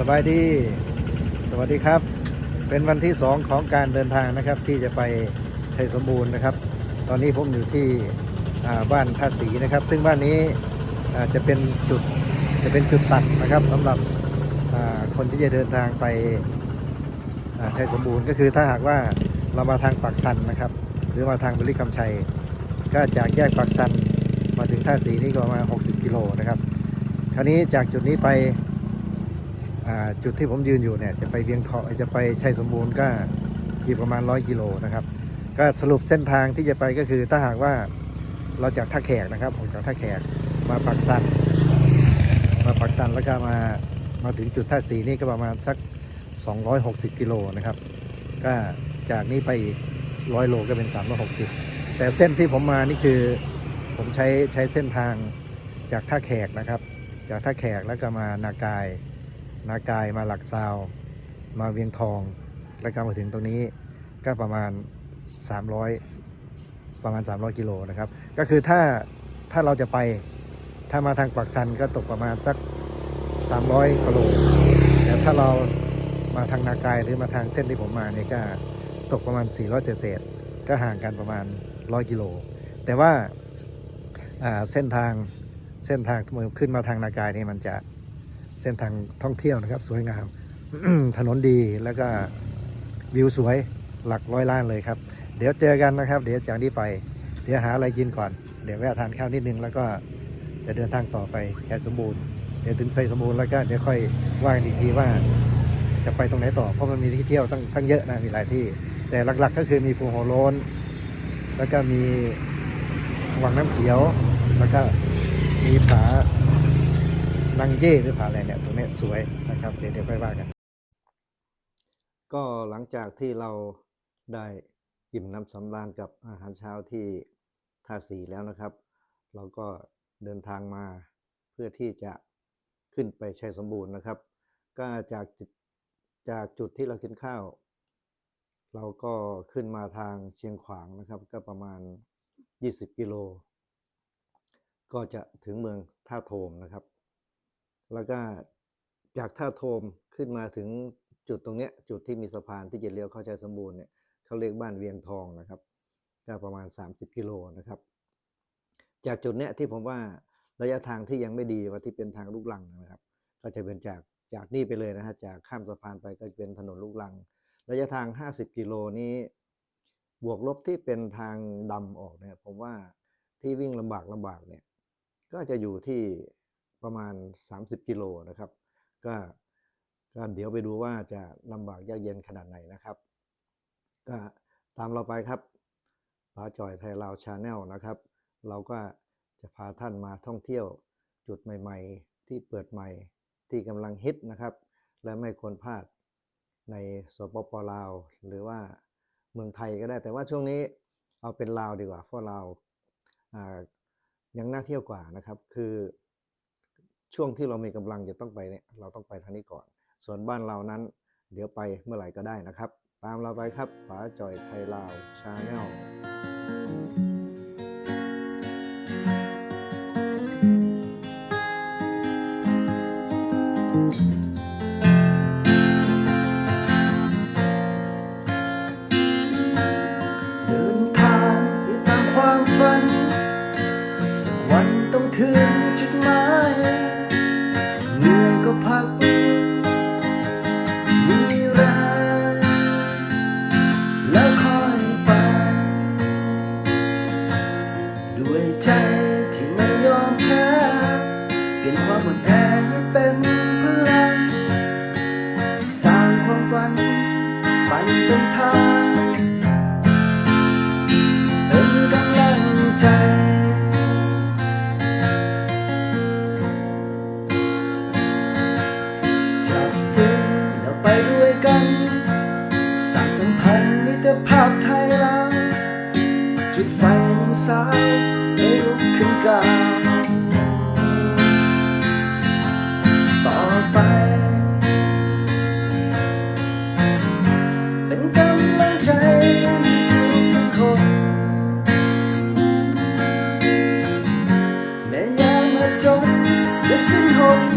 สบายดี สวัสดีครับ เป็นวันที่ 2 ของการเดินทางนะครับที่จะไปชัยสมบูรณ์นะครับ ตอนนี้ผมอยู่ที่บ้านท่าสีนะครับ ซึ่งบ้านนี้จะเป็นจุดจะเป็นจุดตัดนะครับสำหรับคนที่จะเดินทางไปชัยสมบูรณ์ก็คือถ้าหากว่าเรามาทางปากสันนะครับ หรือมาทางบริคำชัย ก็จากแยกปากสันมาถึงท่าสีนี่ก็ประมาณ 60 กิโลนะครับคราวนี้จากจุดนี้ไป จุดที่ผมยืนอยู่เนี่ยจะไปเวียงทองจะไปชัยสมบูรณ์ก็อยู่ประมาณ 100 กิโลนะครับ ก็สรุปเส้นทางที่จะไปก็คือถ้าหากว่าเราจากท่าแขกนะครับออกจากท่าแขกมาปักสันมาปักสันแล้วก็มามาถึงจุดท่าสีนี่ก็ประมาณสัก 260 กิโลนะครับ ก็จากนี้ไปอีก100โลก็เป็น 360 แต่เส้นที่ผมมานี่คือผมใช้ใช้เส้นทางจากท่าแขกนะครับ จากท่าแขกแล้วก็มานากาย นากายมาหลักซาว มาเวียงทอง แล้วก็มาถึงตรงนี้ก็ประมาณ 300 ประมาณ 300 กิโลนะครับ ก็คือถ้าถ้าเราจะไปถ้ามาทางปักสันก็ตกประมาณสัก 300กิโลแต่ถ้าเรามาทางนากายหรือมาทางเส้นที่ผมมาเนี่ยก็ตกประมาณ 400เศษก็ห่างกันประมาณ 100 กิโล แต่ว่าอ่าเส้นทางเส้นทางขึ้นมาทางนากายนี่มันจะ เส้นทางท่องเที่ยวนะครับ สวยงาม ถนนดีแล้วก็วิวสวยหลักร้อยล้านเลยครับ เดี๋ยวเจอกันนะครับ เดี๋ยวจากนี้ไป เดี๋ยวหาอะไรกินก่อน เดี๋ยวแวะทานข้าวนิดนึงแล้วก็จะเดินทางต่อไปแค่สมบูรณ์ เดี๋ยวถึงไซสมบูรณ์แล้วก็เดี๋ยวค่อยว่ากันอีกทีว่า จะไปตรงไหนต่อ เพราะมันมีที่เที่ยวตั้งตั้งเยอะนะมีหลายที่ แต่หลักๆ ก็คือมีภูหัวโลนแล้วก็มีวังน้ำเขียว แล้วก็มีผา นังเย่หรือผาอะไรเนี่ยตรงนี้สวยนะครับเดี๋ยวเดี๋ยวค่อยว่ากัน ก็หลังจากที่เราได้อิ่มน้ำสำราญกับอาหารเช้าที่ท่าสีแล้วนะครับ เราก็เดินทางมาเพื่อที่จะขึ้นไปชัยสมบูรณ์นะครับ ก็จากจุดจากจุดที่เรากินข้าว เราก็ขึ้นมาทางเชียงขวางนะครับ ก็ประมาณ 20 กิโล ก็จะถึงเมืองท่าโทมนะครับ แล้วก็จากท่าโทมขึ้นมาถึงจุดตรงเนี้ยจุดที่มีสะพานที่จะเลี้ยวเข้าใจสมบูรณ์เนี่ยเขาเรียกบ้านเวียงทองนะครับก็ประมาณ 30 กิโลนะครับ จากจุดเนี้ยที่ผมว่าระยะทางที่ยังไม่ดีว่าที่เป็นทางลูกลังนะครับ ก็จะเป็นจากจากนี่ไปเลยนะฮะจากข้ามสะพานไปก็จะเป็นถนนลูกลัง ระยะทาง 50 กิโลนี้ บวกลบที่เป็นทางดำออกเนี่ยผมว่าที่วิ่งลำบากลำบากเนี่ยก็จะอยู่ที่ ประมาณ 30 กิโลนะครับ ก็ก็เดี๋ยวไปดูว่าจะลำบากยากเย็นขนาดไหนนะครับ ก็ตามเราไปครับปาจอยไทยลาวชาแนลนะครับ เราก็จะพาท่านมาท่องเที่ยวจุดใหม่ ๆ ที่เปิดใหม่ที่กำลังฮิตนะครับ และไม่ควรพลาดในสปปลาว หรือว่าเมืองไทยก็ได้ แต่ว่าช่วงนี้เอาเป็นลาวดีกว่าเพราะลาวยังน่าเที่ยวกว่านะครับ คือ ช่วงที่เรามีกำลังจะต้องไปเนี่ยเราต้องไปทางนี้ก่อน ส่วนบ้านเรานั้น เดี๋ยวไปเมื่อไหร่ก็ได้นะครับ ตามเราไปครับป๋าจอยไทยลาวชาแนลเดินทางไปตามความฝัน ลี่ยนความอ่อนแอให้เป็นพลัง สร้างความฝันปั่นเป็นทางเป็นกำลังใจ จับมือแล้วไปด้วยกัน สร้างสัมพันธ์มิตรภาพไทยลาจุดไฟน้ำสาวให้ลุกขึ้นกาว แม้